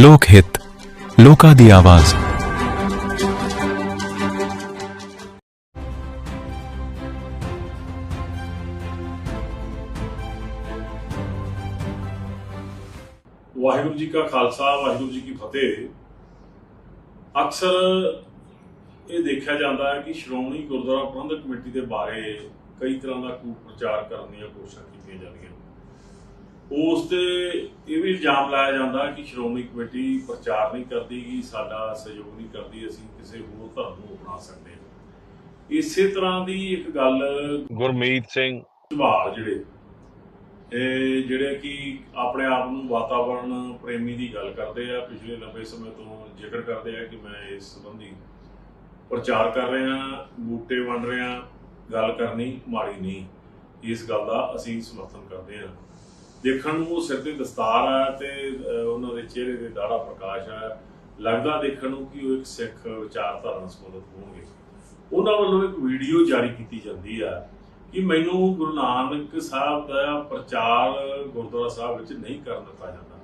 ਲੋਕ ਹਿੱਤ, ਲੋਕਾਂ ਦੀ ਆਵਾਜ਼। ਵਾਹਿਗੁਰੂ ਜੀ ਕਾ ਖਾਲਸਾ, ਵਾਹਿਗੁਰੂ ਜੀ ਕੀ ਫਤਿਹ। ਅਕਸਰ ਇਹ ਦੇਖਿਆ ਜਾਂਦਾ ਹੈ ਕਿ ਸ਼੍ਰੋਮਣੀ ਗੁਰਦੁਆਰਾ ਪ੍ਰਬੰਧਕ ਕਮੇਟੀ ਦੇ ਬਾਰੇ ਕਈ ਤਰ੍ਹਾਂ ਦਾ ਕੂਟ ਪ੍ਰਚਾਰ ਕਰਨ ਦੀਆਂ ਕੋਸ਼ਿਸ਼ਾਂ ਕੀਤੀਆਂ ਜਾਂਦੀਆਂ ਉਸ ਤੇ ਇਹ ਵੀ ਇਲਜ਼ਾਮ ਲਾਇਆ ਜਾਂਦਾ ਕਿ ਸ਼੍ਰੋਮਣੀ ਕਮੇਟੀ ਪ੍ਰਚਾਰ ਨਹੀਂ ਕਰਦੀ ਕਿ ਸਾਡਾ ਸਹਿਯੋਗ ਨਹੀਂ ਕਰਦੀ ਅਸੀਂ ਕਿਸੇ ਹੋਰ ਧਰਮ ਨੂੰ ਅਪਣਾ ਸਕਦੇ ਹਾਂ। ਇਸੇ ਤਰ੍ਹਾਂ ਦੀ ਇੱਕ ਗੱਲ ਗੁਰਮੀਤ ਸਿੰਘ। ਸਵਾਲ ਜਿਹੜੇ ਇਹ ਜਿਹੜੇ ਕਿ ਆਪਣੇ ਆਪ ਨੂੰ ਵਾਤਾਵਰਣ ਪ੍ਰੇਮੀ ਦੀ ਗੱਲ ਕਰਦੇ ਆ ਪਿਛਲੇ ਲੰਬੇ ਸਮੇਂ ਤੋਂ ਜ਼ਿਕਰ ਕਰਦੇ ਆ ਕਿ ਮੈਂ ਇਸ ਸੰਬੰਧੀ ਪ੍ਰਚਾਰ ਕਰ ਰਿਹਾ ਬੂਟੇ ਵੰਡ ਰਿਹਾ ਗੱਲ ਕਰਨੀ ਮਾੜੀ ਨਹੀਂ। ਇਸ ਗੱਲ ਦਾ ਅਸੀਂ ਸਮਰਥਨ ਕਰਦੇ ਆ ਦੇਖਣ ਨੂੰ ਉਹ ਸਿਰ ਤੇ ਦਸਤਾਰ ਆ ਤੇ ਉਹਨਾਂ ਦੇ ਚਿਹਰੇ ਤੇ ਦਾੜਾ ਪ੍ਰਕਾਸ਼ ਆ। ਲੱਗਦਾ ਦੇਖਣ ਨੂੰ ਕਿ ਉਹ ਇੱਕ ਸਿੱਖ ਵਿਚਾਰਧਾਰਾ ਨਾਲ ਸੰਬੰਧਿਤ ਹੋਣਗੇ। ਉਹਨਾਂ ਵੱਲੋਂ ਇੱਕ ਵੀਡੀਓ ਜਾਰੀ ਕੀਤੀ ਜਾਂਦੀ ਆ ਕਿ ਮੈਨੂੰ ਗੁਰੂ ਨਾਨਕ ਸਾਹਿਬ ਦਾ ਪ੍ਰਚਾਰ ਗੁਰਦੁਆਰਾ ਸਾਹਿਬ ਵਿੱਚ ਨਹੀਂ ਕਰਨ ਦਿੱਤਾ ਜਾਂਦਾ।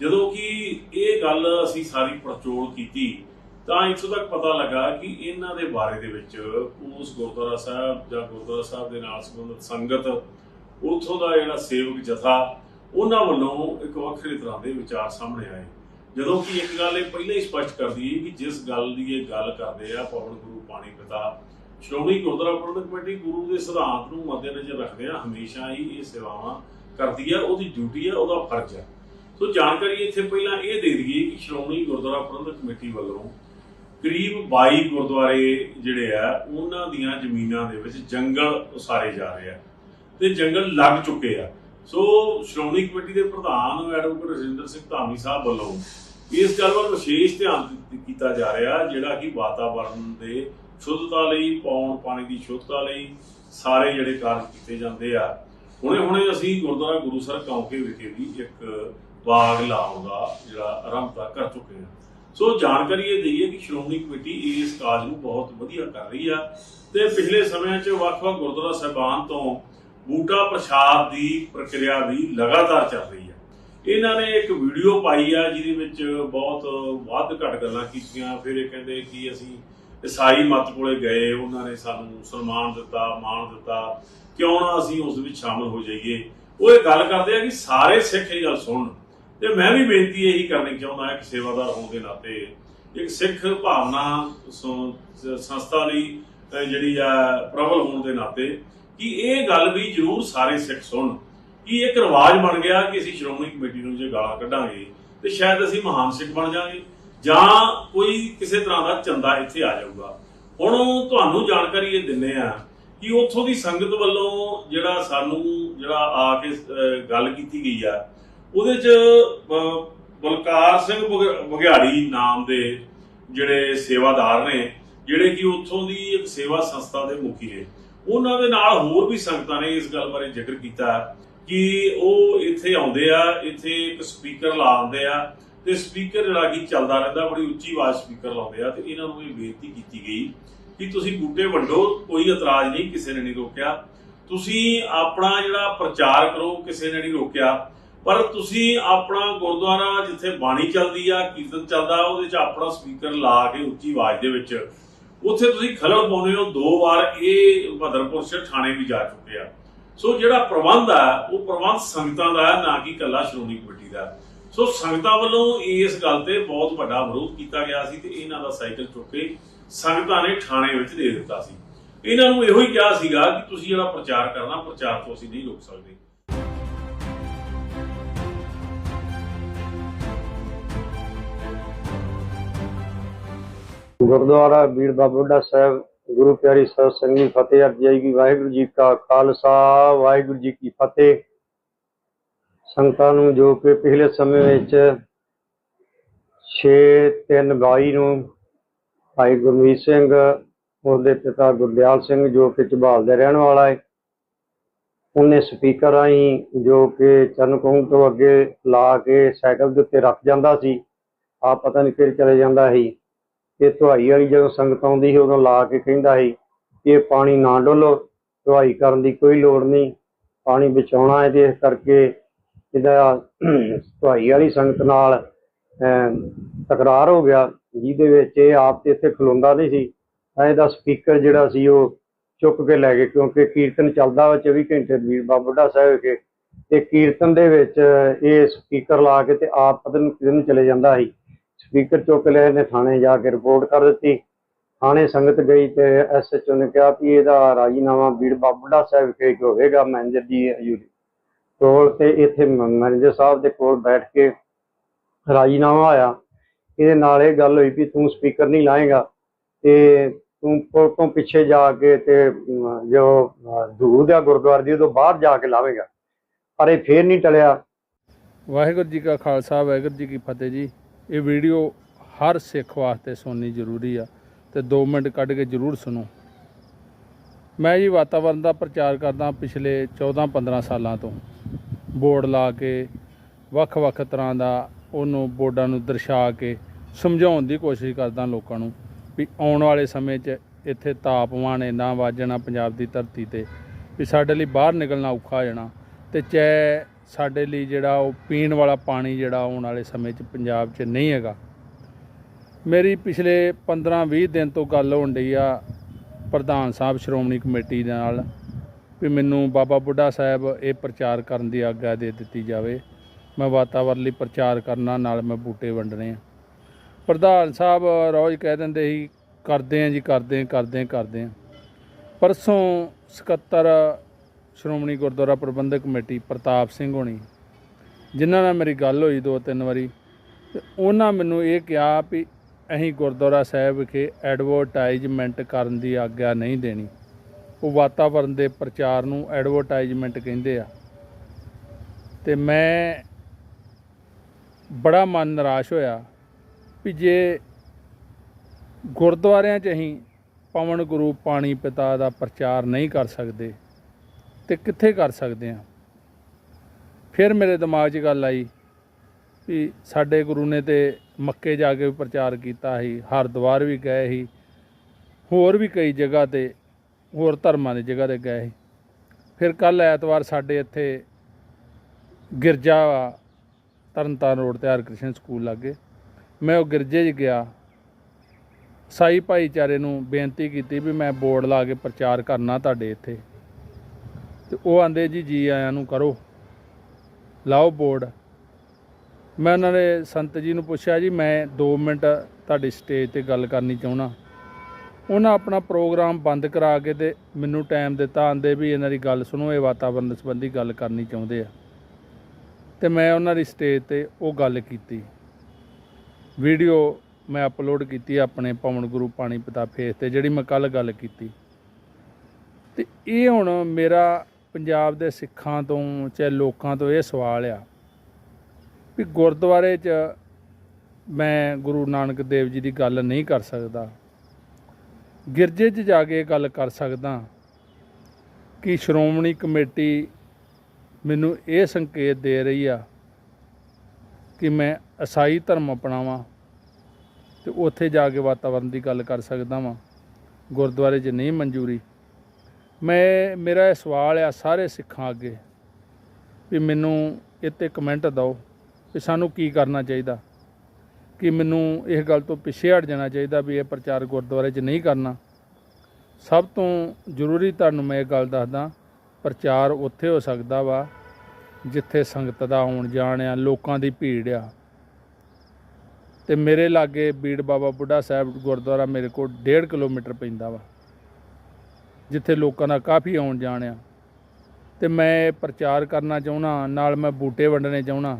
ਜਦੋਂ ਕਿ ਇਹ ਗੱਲ ਅਸੀਂ ਸਾਰੀ ਪੜਚੋਲ ਕੀਤੀ, ਤਾਂ ਇੱਥੋਂ ਤੱਕ ਪਤਾ ਲੱਗਾ ਕਿ ਇਹਨਾਂ ਦੇ ਬਾਰੇ ਦੇ ਵਿੱਚ ਉਸ ਗੁਰਦੁਆਰਾ ਸਾਹਿਬ ਜਾਂ ਗੁਰਦੁਆਰਾ ਸਾਹਿਬ ਦੇ ਨਾਲ ਸੰਬੰਧਿਤ ਸੰਗਤ ਉੱਥੋਂ ਦਾ ਜਿਹੜਾ ਸੇਵਕ ਜਥਾ, ਉਹਨਾਂ ਵੱਲੋਂ ਇੱਕ ਵੱਖਰੇ ਤਰ੍ਹਾਂ ਦੇ ਵਿਚਾਰ ਸਾਹਮਣੇ ਆਏ। ਜਦੋਂ ਕਿ ਇੱਕ ਗੱਲ ਇਹ ਪਹਿਲਾਂ ਹੀ ਸਪਸ਼ਟ ਕਰਦੀ ਹੈ ਕਿ ਜਿਸ ਗੱਲ ਦੀ ਇਹ ਗੱਲ ਕਰਦੇ ਆ, ਪਵਨ ਗੁਰੂ ਪਾਣੀ ਪਿਤਾ, ਸ਼੍ਰੋਮਣੀ ਗੁਰਦੁਆਰਾ ਪ੍ਰਬੰਧਕ ਕਮੇਟੀ ਗੁਰੂ ਦੇ ਸਿਧਾਂਤ ਨੂੰ ਮੱਦੇਨਜ਼ਰ ਰੱਖਦਿਆਂ ਹਮੇਸ਼ਾ ਹੀ ਇਹ ਸੇਵਾਵਾਂ ਕਰਦੀ ਆ, ਉਹਦੀ ਡਿਊਟੀ ਹੈ ਉਹਦਾ ਫਰਜ਼ ਆ। ਸੋ ਜਾਣਕਾਰੀ ਇੱਥੇ ਪਹਿਲਾਂ ਇਹ ਦੇ ਦਈਏ ਕਿ ਸ਼੍ਰੋਮਣੀ ਗੁਰਦੁਆਰਾ ਪ੍ਰਬੰਧਕ ਕਮੇਟੀ ਵੱਲੋਂ ਕਰੀਬ 22 ਗੁਰਦੁਆਰੇ ਜਿਹੜੇ ਆ, ਉਹਨਾਂ ਦੀਆਂ ਜ਼ਮੀਨਾਂ ਦੇ ਵਿੱਚ ਜੰਗਲ ਉਸਾਰੇ ਜਾ ਰਹੇ ਆ। ਤੇ ਜੰਗਲ ਲੱਗ ਚੁੱਕੇ ਆ। ਸੋ ਸ਼੍ਰੋਮਣੀ ਕਮੇਟੀ ਦੇ ਪ੍ਰਧਾਨ ਐਡਵੋਕੇਟ ਰਜਿੰਦਰ ਸਿੰਘ ਧਾਮੀ ਸਾਹਿਬ ਵੱਲੋਂ ਇਸ ਗੱਲ ਵੱਲ ਵਿਸ਼ੇਸ਼ ਧਿਆਨ ਕੀਤਾ ਜਾ ਰਿਹਾ, ਜਿਹੜਾ ਕਿ ਵਾਤਾਵਰਣ ਦੇ ਸ਼ੁੱਧਤਾ ਲਈ, ਪੌਣ ਪਾਣੀ ਦੀ ਸ਼ੁੱਧਤਾ ਲਈ ਸਾਰੇ ਜਿਹੜੇ ਕਾਰਜ ਕੀਤੇ ਜਾਂਦੇ ਆ। ਹੁਣੇ ਹੁਣੇ ਅਸੀਂ ਗੁਰਦੁਆਰਾ ਗੁਰੂਸਰ ਕੌਂਕੇ ਵਿਖੇ ਵੀ ਇੱਕ ਬਾਗ ਲਾਉਣ ਦਾ ਜਿਹੜਾ ਆਰੰਭਤਾ ਕਰ ਚੁੱਕੇ ਹਾਂ ਸੋ ਜਾਣਕਾਰੀ ਇਹ ਦਈਏ ਕਿ ਸ਼੍ਰੋਮਣੀ ਕਮੇਟੀ ਇਸ ਕਾਜ ਨੂੰ ਬਹੁਤ ਵਧੀਆ ਕਰ ਰਹੀ ਆ ਤੇ ਪਿਛਲੇ ਸਮਿਆਂ 'ਚ ਵੱਖ-ਵੱਖ ਗੁਰਦੁਆਰਾ ਸਾਹਿਬਾਨ ਤੋਂ ਬੂਟਾ ਪ੍ਰਸ਼ਾਦ ਦੀ ਪ੍ਰਕਿਰਿਆ ਵੀ ਲਗਾਤਾਰ ਚੱਲ ਰਹੀ ਹੈ। ਇਹਨਾਂ ਨੇ ਇੱਕ ਵੀਡੀਓ ਪਾਈ ਆ, ਜਿਹਦੇ ਵਿੱਚ ਬਹੁਤ ਵੱਧ ਘੱਟ ਗੱਲਾਂ ਕੀਤੀਆਂ। ਫਿਰ ਇਹ ਕਹਿੰਦੇ ਕਿ ਅਸੀਂ ਈਸਾਈ ਮਤ ਕੋਲੇ ਗਏ, ਉਹਨਾਂ ਨੇ ਸਾਨੂੰ ਸਨਮਾਨ ਦਿੱਤਾ, ਮਾਣ ਦਿੱਤਾ। ਕਿਉਂ ਨਾ ਅਸੀਂ ਉਸ ਵਿੱਚ ਸ਼ਾਮਲ ਹੋ ਜਾਈਏ। ਉਹ ਇਹ ਗੱਲ ਕਰਦੇ ਆ ਕਿ ਸਾਰੇ ਸਿੱਖ ਇਹ ਗੱਲ ਸੁਣਨ। ਤੇ ਮੈਂ ਵੀ ਬੇਨਤੀ ਇਹੀ ਕਰਨੀ ਚਾਹੁੰਦਾ ਇੱਕ ਸੇਵਾਦਾਰ ਹੋਣ ਦੇ ਨਾਤੇ ਇੱਕ ਸਿੱਖ ਭਾਵਨਾ ਸੰਸਥਾ ਲਈ ਜਿਹੜੀ ਆ, ਪ੍ਰਬਲ ਹੋਣ ਦੇ ਨਾਤੇ ਕਿ ਇਹ ਗੱਲ ਵੀ ਜ਼ਰੂਰ ਸਾਰੇ ਸਿੱਖ ਸੁਣ ਕਿ ਇੱਕ ਰਿਵਾਜ ਬਣ ਗਿਆ ਕਿ ਅਸੀਂ ਸ਼੍ਰੋਮਣੀ ਕਮੇਟੀ ਨੂੰ ਜੇ ਗਾਲਾਂ ਕੱਢਾਂਗੇ ਤੇ ਸ਼ਾਇਦ ਅਸੀਂ ਮਹਾਨ ਸਿੱਖ ਬਣ ਜਾਾਂਗੇ ਜਾਂ ਕੋਈ ਕਿਸੇ ਤਰ੍ਹਾਂ ਦਾ ਚੰਦਾ ਇੱਥੇ ਆ ਜਾਊਗਾ। ਹੁਣ ਤੁਹਾਨੂੰ ਜਾਣਕਾਰੀ ਇਹ ਦਿੰਨੇ ਆ ਕਿ ਉੱਥੋਂ ਦੀ ਸੰਗਤ ਵੱਲੋਂ ਜਿਹੜਾ ਸਾਨੂੰ ਜਿਹੜਾ ਆ ਕੇ ਗੱਲ ਕੀਤੀ ਗਈ ਆ, ਉਹਦੇ ਚ ਬਲਕਾਰ ਸਿੰਘ ਬਘ- ਬਘਿਆੜੀ ਨਾਮ ਦੇ ਜਿਹੜੇ ਸੇਵਾਦਾਰ ਨੇ, ਜਿਹੜੇ ਕਿ ਉੱਥੋਂ ਦੀ ਇੱਕ ਸੇਵਾ ਸੰਸਥਾ ਦੇ ਮੁਖੀ ਨੇ ਉਹਨਾਂ ਦੇ ਨਾਲ ਹੋਰ ਵੀ ਸੰਗਤਾਂ ਨੇ ਇਸ ਗੱਲ ਬਾਰੇ ਜ਼ਿਕਰ ਕੀਤਾ ਕਿ ਉਹ ਇੱਥੇ ਆਉਂਦੇ ਆ, ਇੱਥੇ ਇੱਕ ਸਪੀਕਰ ਲਾਉਂਦੇ ਆ ਤੇ ਸਪੀਕਰ ਜਿਹੜਾ ਕਿ ਚੱਲਦਾ ਰਹਿੰਦਾ, ਬੜੀ ਉੱਚੀ ਆਵਾਜ਼ ਸਪੀਕਰ ਲਾਉਂਦੇ ਆ ਤੇ ਇਹਨਾਂ ਨੂੰ ਇਹ ਬੇਨਤੀ ਕੀਤੀ ਗਈ ਕਿ ਤੁਸੀਂ ਬੂਟੇ ਵੰਡੋ, ਕੋਈ ਇਤਰਾਜ਼ ਨਹੀਂ, ਕਿਸੇ ਨੇ ਨਹੀਂ ਰੋਕਿਆ। ਤੁਸੀਂ ਆਪਣਾ ਜਿਹੜਾ ਪ੍ਰਚਾਰ ਕਰੋ, ਕਿਸੇ ਨੇ ਨਹੀਂ ਰੋਕਿਆ। ਪਰ ਤੁਸੀਂ ਆਪਣਾ ਗੁਰਦੁਆਰਾ ਜਿੱਥੇ ਬਾਣੀ ਚੱਲਦੀ ਆ, ਕੀਰਤਨ ਚੱਲਦਾ, ਉਹਦੇ 'ਚ ਆਪਣਾ ਸਪੀਕਰ ਲਾ ਕੇ ਉੱਚੀ ਆਵਾਜ਼ ਦੇ ਵਿੱਚ ਉੱਥੇ ਤੁਸੀਂ ਖਲਲ ਪਾਉਂਦੇ ਹੋ, ਦੋ ਵਾਰ ਇਹ ਭਦਰਪੁਰ ਸ਼ਹਿਰ ਥਾਣੇ ਵੀ ਜਾ ਚੁੱਕੇ ਆ। ਸੋ ਜਿਹੜਾ ਪ੍ਰਬੰਧ ਆ, ਉਹ ਪ੍ਰਬੰਧ ਸੰਗਤਾਂ ਦਾ ਨਾ ਕਿ ਕੱਲਾ ਸ਼੍ਰੋਮਣੀ ਕਮੇਟੀ ਦਾ। ਸੋ ਸੰਗਤਾਂ ਵੱਲੋਂ ਇਸ ਗੱਲ ਤੇ ਬਹੁਤ ਵੱਡਾ ਵਿਰੋਧ ਕੀਤਾ ਗਿਆ ਸੀ ਤੇ ਇਹਨਾਂ ਦਾ ਸਾਈਕਲ ਚੁੱਕ ਕੇ ਸੰਗਤਾਂ ਨੇ ਥਾਣੇ ਵਿੱਚ ਦੇ ਦਿੱਤਾ ਸੀ। ਇਹਨਾਂ ਨੂੰ ਇਹੋ ਹੀ ਕਿਹਾ ਸੀਗਾ ਕਿ ਤੁਸੀਂ ਜਿਹੜਾ ਪ੍ਰਚਾਰ ਕਰਨਾ, ਪ੍ਰਚਾਰ ਤੋਂ ਅਸੀਂ ਨਹੀਂ ਰੋਕ ਸਕਦੇ। ਗੁਰਦੁਆਰਾ ਬੀੜ ਬਾਬਾ ਬੁੱਢਾ ਸਾਹਿਬ, ਗੁਰੂ ਪਿਆਰੀ ਸਾਹਿਬ ਸੰਗਤ ਫਤਿਹ ਅਰਜਾਈ ਵਾਹਿਗੁਰੂ ਜੀ ਕਾ ਖਾਲਸਾ, ਵਾਹਿਗੁਰੂ ਜੀ ਕੀ ਫਤਿਹ। ਸੰਗਤਾਂ ਨੂੰ ਜੋ ਕਿ ਪਿਛਲੇ ਸਮੇਂ ਵਿੱਚ 6 3 22 ਨੂੰ ਭਾਈ ਗੁਰਮੀਤ ਸਿੰਘ, ਉਹਦੇ ਪਿਤਾ ਗੁਰਦਿਆਲ ਸਿੰਘ ਜੋ ਕਿ ਝਬਾਲ ਦਾ ਰਹਿਣ ਵਾਲਾ ਹੈ, ਉਹਨੇ ਸਪੀਕਰ ਰਾਹੀਂ ਜੋ ਕਿ ਚਰਨ ਕੌਂਕ ਤੋਂ ਅੱਗੇ ਲਾ ਕੇ ਸਾਈਕਲ ਦੇ ਉੱਤੇ ਰੱਖ ਜਾਂਦਾ ਸੀ ਆ ਪਤਾ ਨਹੀਂ ਫਿਰ ਚਲੇ ਜਾਂਦਾ ਸੀ। ਇਹ ਧੁਆਈ ਵਾਲੀ ਜਦੋਂ ਸੰਗਤ ਆਉਂਦੀ ਸੀ, ਉਦੋਂ ਲਾ ਕੇ ਕਹਿੰਦਾ ਸੀ ਕਿ ਇਹ ਪਾਣੀ ਨਾ ਡੋਲੋ, ਧੁਆਈ ਕਰਨ ਦੀ ਕੋਈ ਲੋੜ ਨਹੀਂ, ਪਾਣੀ ਬਚਾਉਣਾ ਹੈ ਤੇ ਇਸ ਕਰਕੇ ਇਹਦਾ ਧੁਆਈ ਵਾਲੀ ਸੰਗਤ ਨਾਲ ਤਕਰਾਰ ਹੋ ਗਿਆ, ਜਿਹਦੇ ਵਿੱਚ ਇਹ ਆਪ ਤੇ ਇੱਥੇ ਖਲੋਂਦਾ ਨਹੀਂ ਸੀ। ਤਾਂ ਇਹਦਾ ਸਪੀਕਰ ਜਿਹੜਾ ਸੀ, ਉਹ ਚੁੱਕ ਕੇ ਲੈ ਗਏ, ਕਿਉਂਕਿ ਕੀਰਤਨ ਚੱਲਦਾ ਵਾ 24 ਘੰਟੇ ਵੀਰ ਬਾਬਾ ਬੁੱਢਾ ਸਾਹਿਬ ਕੇ ਤੇ ਕੀਰਤਨ ਦੇ ਵਿੱਚ ਇਹ ਸਪੀਕਰ ਲਾ ਕੇ ਤੇ ਆਪ ਪਤਾ ਨਹੀਂ ਨੂੰ ਚਲੇ ਜਾਂਦਾ ਸੀ। ਸਪੀਕਰ ਚੁੱਕ ਲਿਆ ਇਹਨੇ ਥਾਣੇ ਜਾ ਕੇ ਰਿਪੋਰਟ ਕਰ ਦਿੱਤੀ। ਥਾਣੇ ਸੰਗਤ ਗਈ ਤੇ ਐਸਐਚਓ ਨੇ ਕਿਹਾ ਵੀ ਇਹਦਾ ਰਾਜੀਨਾਮਾ ਵੀਰ ਬਾਬਾ ਸਾਹਿਬ ਵਿਖੇ ਹੋਵੇਗਾ ਮੈਨੇਜਰ ਦੀ ਕੋਲ ਤੇ ਇੱਥੇ ਮੈਨੇਜਰ ਸਾਹਿਬ ਦੇ ਕੋਲ ਬੈਠ ਕੇ ਰਾਜੀਨਾਮਾ ਆਇਆ। ਇਹਦੇ ਨਾਲ ਇਹ ਗੱਲ ਹੋਈ ਵੀ ਤੂੰ ਸਪੀਕਰ ਨਹੀਂ ਲਾਏਗਾ ਤੇ ਤੂੰ ਤੋਂ ਪਿੱਛੇ ਜਾ ਕੇ ਤੇ ਜੋ ਅ, ਦੂਧ ਆ ਗੁਰਦੁਆਰੇ ਦੀ ਉਦੋਂ ਬਾਹਰ ਜਾ ਕੇ ਲਾਵੇਗਾ। ਪਰ ਇਹ ਫੇਰ ਨਹੀਂ ਟਲਿਆ। ਵਾਹਿਗੁਰੂ ਜੀ ਕਾ ਖਾਲਸਾ ਵਾਹਿਗੁਰੂ ਜੀ ਕੀ ਫਤਿਹ ਜੀ। ਇਹ ਵੀਡੀਓ ਹਰ ਸਿੱਖ ਵਾਸਤੇ ਸੁਣਨੀ ਜ਼ਰੂਰੀ ਆ ਤੇ 2 ਮਿੰਟ ਕੱਢ ਕੇ ਜ਼ਰੂਰ ਸੁਣੋ। ਮੈਂ ਜੀ ਵਾਤਾਵਰਣ ਦਾ ਪ੍ਰਚਾਰ ਕਰਦਾ ਪਿਛਲੇ 14-15 ਸਾਲਾਂ ਤੋਂ। ਬੋਰਡ ਲਾ ਕੇ, ਵੱਖ-ਵੱਖ ਤਰ੍ਹਾਂ ਦਾ ਉਹਨੂੰ ਬੋਰਡਾਂ ਨੂੰ ਦਰਸਾ ਕੇ ਸਮਝਾਉਣ ਦੀ ਕੋਸ਼ਿਸ਼ ਕਰਦਾ ਲੋਕਾਂ ਨੂੰ ਵੀ ਆਉਣ ਵਾਲੇ ਸਮੇਂ 'ਚ ਇੱਥੇ ਤਾਪਮਾਨ ਇੰਨਾ ਵੱਧ ਪੰਜਾਬ ਦੀ ਧਰਤੀ ਤੇ ਵੀ ਸਾਡੇ ਲਈ ਬਾਹਰ ਨਿਕਲਣਾ ਔਖਾ ਹੋ ਜਾਣਾ ਤੇ ਚਾਹੇ ਸਾਡੇ ਲਈ ਜਿਹੜਾ ਉਹ ਪੀਣ ਵਾਲਾ ਪਾਣੀ ਜਿਹੜਾ ਆਉਣ ਵਾਲੇ ਸਮੇਂ 'ਚ ਪੰਜਾਬ 'ਚ ਨਹੀਂ ਹੈਗਾ। ਮੇਰੀ ਪਿਛਲੇ 15-20 ਦਿਨ ਤੋਂ ਗੱਲ ਹੋਣ ਡਈ ਆ ਪ੍ਰਧਾਨ ਸਾਹਿਬ, ਸ਼੍ਰੋਮਣੀ ਕਮੇਟੀ ਦੇ ਨਾਲ ਵੀ ਮੈਨੂੰ ਬਾਬਾ ਬੁੱਢਾ ਸਾਹਿਬ ਇਹ ਪ੍ਰਚਾਰ ਕਰਨ ਦੀ ਆਗਿਆ ਦੇ ਦਿੱਤੀ ਜਾਵੇ। ਮੈਂ ਵਾਤਾਵਰਨ ਲਈ ਪ੍ਰਚਾਰ ਕਰਨਾ, ਨਾਲ ਮੈਂ ਬੂਟੇ ਵੰਡਣੇ ਆ। ਪ੍ਰਧਾਨ ਸਾਹਿਬ ਰੋਜ਼ ਕਹਿ ਦਿੰਦੇ ਸੀ, ਕਰਦੇ ਆ ਜੀ, ਕਰਦੇ ਆ ਕਰਦੇ ਆ ਕਰਦੇ ਆ। ਪਰਸੋਂ ਸਕੱਤਰ ਸ਼੍ਰੋਮਣੀ ਗੁਰਦੁਆਰਾ ਪ੍ਰਬੰਧਕ ਕਮੇਟੀ ਪ੍ਰਤਾਪ ਸਿੰਘ ਹੋਣੀ। ਜਿਨ੍ਹਾਂ ਨਾਲ ਮੇਰੀ ਗੱਲ ਹੋਈ ਦੋ ਤਿੰਨ ਵਾਰੀ, ਤੇ ਉਹਨਾਂ ਮੈਨੂੰ ਇਹ ਕਿਹਾ ਵੀ ਅਸੀਂ ਗੁਰਦੁਆਰਾ ਸਾਹਿਬ ਵਿਖੇ ਐਡਵਰਟਾਈਜ਼ਮੈਂਟ ਕਰਨ ਦੀ ਆਗਿਆ ਨਹੀਂ ਦੇਣੀ। ਉਹ ਵਾਤਾਵਰਣ ਦੇ ਪ੍ਰਚਾਰ ਨੂੰ ਐਡਵਰਟਾਈਜ਼ਮੈਂਟ ਕਹਿੰਦੇ ਆ। ਤੇ ਮੈਂ ਬੜਾ ਮਨ ਨਿਰਾਸ਼ ਹੋਇਆ ਵੀ ਜੇ ਗੁਰਦੁਆਰਿਆਂ 'ਚ ਅਸੀਂ ਪਵਨ ਗੁਰੂ ਪਾਣੀ ਪਿਤਾ ਦਾ ਪ੍ਰਚਾਰ ਨਹੀਂ ਕਰ ਸਕਦੇ ਤੇ ਕਿੱਥੇ ਕਰ ਸਕਦੇ ਆ ਫਿਰ ਮੇਰੇ ਦਿਮਾਗ 'ਚ ਗੱਲ ਆਈ ਵੀ ਸਾਡੇ ਗੁਰੂ ਨੇ ਤੇ ਮੱਕੇ ਜਾ ਕੇ ਵੀ ਪ੍ਰਚਾਰ ਕੀਤਾ ਸੀ ਹਰਿਦੁਆਰ ਵੀ ਗਏ ਸੀ ਹੋਰ ਵੀ ਕਈ ਜਗ੍ਹਾ ਤੇ ਹੋਰ ਧਰਮਾਂ ਦੀ ਜਗ੍ਹਾ ਤੇ ਗਏ ਸੀ। ਫਿਰ ਕੱਲ ਐਤਵਾਰ ਸਾਡੇ ਇੱਥੇ ਗਿਰਜਾ ਵਾ, ਤਰਨਤਾਰਨ ਰੋਡ ਤੇ ਹਰਕ੍ਰਿਸ਼ਨ ਸਕੂਲ ਲਾਗੇ ਮੈਂ ਉਹ ਗਿਰਜੇ 'ਚ ਗਿਆ। ਸਾਈ ਭਾਈਚਾਰੇ ਨੂੰ ਬੇਨਤੀ ਕੀਤੀ ਵੀ ਮੈਂ ਬੋਰਡ ਲਾ ਕੇ ਪ੍ਰਚਾਰ ਕਰਨਾ ਤੁਹਾਡੇ ਇੱਥੇ। ਤੇ ਉਹ ਆਂਦੇ ਜੀ ਜੀ ਆਇਆਂ ਨੂੰ ਕਰੋ। ਲਾਓ ਬੋਰਡ। ਮੈਂ ਉਹਨਾਂ ਨੇ ਸੰਤ ਜੀ ਨੂੰ ਪੁੱਛਿਆ ਜੀ, ਮੈਂ 2 ਮਿੰਟ ਤੁਹਾਡੀ ਸਟੇਜ ਤੇ ਗੱਲ ਕਰਨੀ ਚਾਹੁੰਦਾ। ਉਹਨਾਂ ਆਪਣਾ ਪ੍ਰੋਗਰਾਮ ਬੰਦ ਕਰਾ ਕੇ ਤੇ ਮੈਨੂੰ ਟਾਈਮ ਦਿੱਤਾ, ਆਂਦੇ ਵੀ ਇਹਨਾਂ ਦੀ ਗੱਲ ਸੁਣੋ, ਇਹ ਵਾਤਾਵਰਣ ਸੰਬੰਧੀ ਗੱਲ ਕਰਨੀ ਚਾਹੁੰਦੇ ਆ। ਤੇ ਮੈਂ ਉਹਨਾਂ ਦੀ ਸਟੇਜ ਤੇ ਉਹ ਗੱਲ ਕੀਤੀ। ਵੀਡੀਓ ਮੈਂ ਅਪਲੋਡ ਕੀਤੀ ਆਪਣੇ ਪਵਨ ਗੁਰੂ ਪਾਣੀ ਪਿਤਾ ਫੇਸ ਤੇ, ਜਿਹੜੀ ਮੈਂ ਕੱਲ ਗੱਲ ਕੀਤੀ। ਤੇ ਇਹ ਹੁਣ ਮੇਰਾ ਪੰਜਾਬ ਦੇ ਸਿੱਖਾਂ ਤੋਂ ਚਾਹੇ ਲੋਕਾਂ ਤੋਂ ਇਹ ਸਵਾਲ ਆ ਵੀ ਗੁਰਦੁਆਰੇ 'ਚ ਮੈਂ ਗੁਰੂ ਨਾਨਕ ਦੇਵ ਜੀ ਦੀ ਗੱਲ ਨਹੀਂ ਕਰ ਸਕਦਾ। ਗਿਰਜੇ 'ਚ ਜਾ ਕੇ ਇਹ ਗੱਲ ਕਰ ਸਕਦਾ ਕਿ ਸ਼੍ਰੋਮਣੀ ਕਮੇਟੀ ਮੈਨੂੰ ਇਹ ਸੰਕੇਤ ਦੇ ਰਹੀ ਆ ਕਿ ਮੈਂ ਈਸਾਈ ਧਰਮ ਅਪਣਾਵਾਂ ਤੇ ਉੱਥੇ ਜਾ ਕੇ ਵਾਤਾਵਰਣ ਦੀ ਗੱਲ ਕਰ ਸਕਦਾ ਵਾਂ। ਗੁਰਦੁਆਰੇ 'ਚ ਨਹੀਂ ਮਨਜ਼ੂਰੀ। ਮੈਂ, ਮੇਰਾ ਇਹ ਸਵਾਲ ਆ ਸਾਰੇ ਸਿੱਖਾਂ ਅੱਗੇ ਵੀ ਮੈਨੂੰ ਇੱਥੇ ਕਮੈਂਟ ਦਿਓ ਵੀ ਸਾਨੂੰ ਕੀ ਕਰਨਾ ਚਾਹੀਦਾ, ਕਿ ਮੈਨੂੰ ਇਸ ਗੱਲ ਤੋਂ ਪਿੱਛੇ ਹਟ ਜਾਣਾ ਚਾਹੀਦਾ ਵੀ ਇਹ ਪ੍ਰਚਾਰ ਗੁਰਦੁਆਰੇ 'ਚ ਨਹੀਂ ਕਰਨਾ। ਸਭ ਤੋਂ ਜ਼ਰੂਰੀ ਤੁਹਾਨੂੰ ਮੈਂ ਇਹ ਗੱਲ ਦੱਸਦਾ, ਪ੍ਰਚਾਰ ਉੱਥੇ ਹੋ ਸਕਦਾ ਵਾ ਜਿੱਥੇ ਸੰਗਤ ਦਾ ਆਉਣ ਜਾਣ ਆ, ਲੋਕਾਂ ਦੀ ਭੀੜ ਆ। ਤੇ ਮੇਰੇ ਲਾਗੇ ਬੀੜ ਬਾਬਾ ਬੁੱਢਾ ਸਾਹਿਬ ਗੁਰਦੁਆਰਾ ਮੇਰੇ ਕੋਲ 1.5 ਕਿਲੋਮੀਟਰ ਪੈਂਦਾ ਵਾ। ਜਿੱਥੇ ਲੋਕਾਂ ਦਾ ਕਾਫੀ ਆਉਣ ਜਾਣ ਆ। ਤੇ ਮੈਂ ਇਹ ਪ੍ਰਚਾਰ ਕਰਨਾ ਚਾਹੁੰਦਾ, ਨਾਲ ਮੈਂ ਬੂਟੇ ਵੰਡਣੇ ਚਾਹੁੰਦਾ।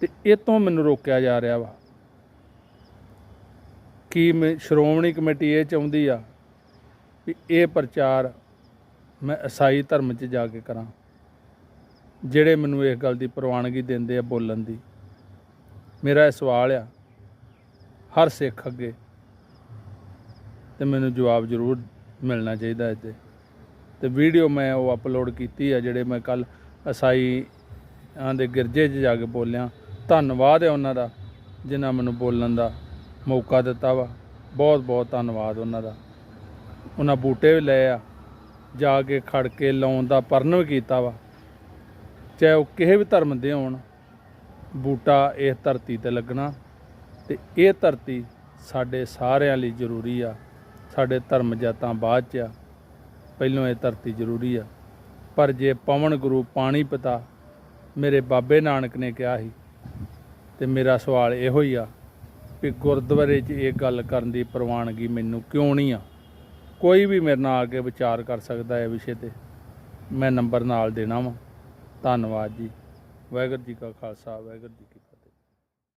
ਤੇ ਇਹ ਤੋਂ ਮੈਨੂੰ ਰੋਕਿਆ ਜਾ ਰਿਹਾ ਵਾ ਕੀ ਮੈਂ ਸ਼੍ਰੋਮਣੀ ਕਮੇਟੀ ਇਹ ਚਾਹੁੰਦੀ ਆ ਵੀ ਇਹ ਪ੍ਰਚਾਰ ਮੈਂ ਈਸਾਈ ਧਰਮ 'ਚ ਜਾ ਕੇ ਕਰਾਂ, ਜਿਹੜੇ ਮੈਨੂੰ ਇਸ ਗੱਲ ਦੀ ਪ੍ਰਵਾਨਗੀ ਦਿੰਦੇ ਆ ਬੋਲਣ ਦੀ। ਮੇਰਾ ਇਹ ਸਵਾਲ ਆ, ਹਰ ਸਿੱਖ ਅੱਗੇ। ਤੇ ਮੈਨੂੰ ਜਵਾਬ ਜ਼ਰੂਰ ਮਿਲਣਾ ਚਾਹੀਦਾ ਇੱਥੇ। ਤੇ ਵੀਡੀਓ ਮੈਂ ਉਹ ਅਪਲੋਡ ਕੀਤੀ ਆ, ਜਿਹੜੇ ਮੈਂ ਕੱਲ ਈਸਾਈ ਦੇ ਗਿਰਜੇ 'ਚ ਜਾ ਕੇ ਬੋਲਿਆ। ਧੰਨਵਾਦ ਹੈ ਉਹਨਾਂ ਦਾ, ਜਿਨ੍ਹਾਂ ਮੈਨੂੰ ਬੋਲਣ ਦਾ ਮੌਕਾ ਦਿੱਤਾ ਵਾ। ਬਹੁਤ ਬਹੁਤ ਧੰਨਵਾਦ ਉਹਨਾਂ ਦਾ। ਉਹਨਾਂ ਬੂਟੇ ਵੀ ਲਏ ਆ, ਜਾ ਕੇ ਖੜ ਕੇ ਲਾਉਣ ਦਾ ਪਰਨ ਵੀ ਕੀਤਾ ਵਾ। ਚਾਹੇ ਉਹ ਕਿਸੇ ਵੀ ਧਰਮ ਦੇ ਹੋਣ, ਬੂਟਾ ਇਸ ਧਰਤੀ ਤੇ ਲੱਗਣਾ ਤੇ ਇਹ ਧਰਤੀ ਸਾਡੇ ਸਾਰਿਆਂ ਲਈ ਜ਼ਰੂਰੀ ਆ। ਸਾਡੇ ਧਰਮ ਜਾਤਾਂ ਬਾਅਦ ਚ ਆ, ਪਹਿਲੋਂ ਇਹ ਧਰਤੀ ਜ਼ਰੂਰੀ ਆ। ਪਰ ਜੇ ਪਵਨ ਗੁਰੂ ਪਾਣੀ ਪਿਤਾ ਮੇਰੇ ਬਾਬੇ ਨਾਨਕ ਨੇ ਕਿਹਾ ਸੀ ਤੇ ਮੇਰਾ ਸਵਾਲ ਇਹੋ ਹੀ ਆ ਵੀ ਗੁਰਦੁਆਰੇ 'ਚ ਇਹ ਗੱਲ ਕਰਨ ਦੀ ਪ੍ਰਵਾਨਗੀ ਮੈਨੂੰ ਕਿਉਂ ਨਹੀਂ ਆ? ਕੋਈ ਵੀ ਮੇਰੇ ਨਾਲ ਆ ਕੇ ਵਿਚਾਰ ਕਰ ਸਕਦਾ ਹੈ ਵਿਸ਼ੇ ਤੇ। ਮੈਂ ਨੰਬਰ ਨਾਲ ਦੇਣਾ ਵਾ। ਧੰਨਵਾਦ ਜੀ। ਵਾਹਿਗੁਰੂ ਜੀ ਕਾ ਖਾਲਸਾ, ਵਾਹਿਗੁਰੂ ਜੀ